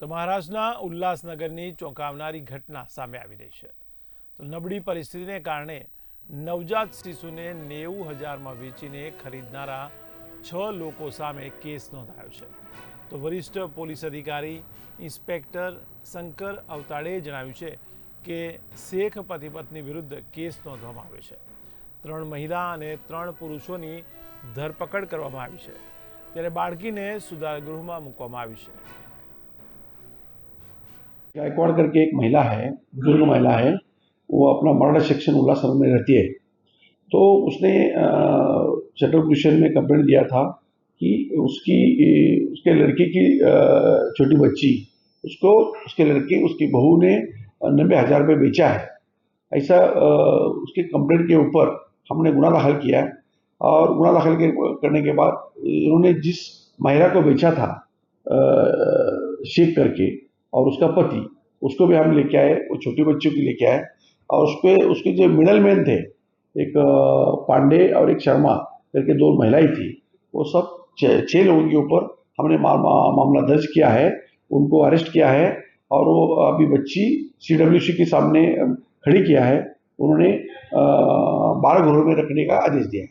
તો મહારાષ્ટ્રના ઉલ્લાસનગરની ચોંકાવનારી ઘટના સામે આવી રહી છે. તો નબળી પરિસ્થિતિને કારણે નવજાત શિશુને નેવું હજારમાં વેચીને ખરીદનારા છ લોકો સામે કેસ નોંધાયો છે. તો વરિષ્ઠ પોલીસ અધિકારી ઇન્સ્પેક્ટર શંકર અવતાડેએ જણાવ્યું છે કે શેખ પતિ પત્ની વિરુદ્ધ કેસ નોંધવામાં આવ્યો છે. ત્રણ મહિલા અને ત્રણ પુરુષોની ધરપકડ કરવામાં આવી છે. ત્યારે બાળકીને સુધારગૃહમાં મૂકવામાં આવી છે. गायकवाड़ करके एक महिला है, बुज़ुर्ग महिला है, वो अपना मर्डर सेक्शन उल्लासनगर में रहती है। तो उसने सेंट्रल पुलिस में कंप्लेंट दिया था कि उसकी उसके लड़के की छोटी बच्ची, उसको, उसके लड़के, उसकी बहू ने नब्बे हज़ार रुपये बेचा है। ऐसा उसके कंप्लेंट के ऊपर हमने गुना दाखिल किया है और गुना दाखिल करने के बाद इन्होंने जिस महिला को बेचा था शेख करके और उसका पति, उसको भी हम लेके आए, वो छोटे बच्चों की लेके आए। और उस पे उसके जो मिडल मैन थे, एक पांडे और एक शर्मा करके दो महिलाएँ थी, वो सब छः लोगों के ऊपर हमने मामला दर्ज किया है, उनको अरेस्ट किया है और वो अभी बच्ची सीडब्ल्यूसी के सामने खड़ी किया है। उन्होंने बारह घरों में रखने का आदेश दिया है।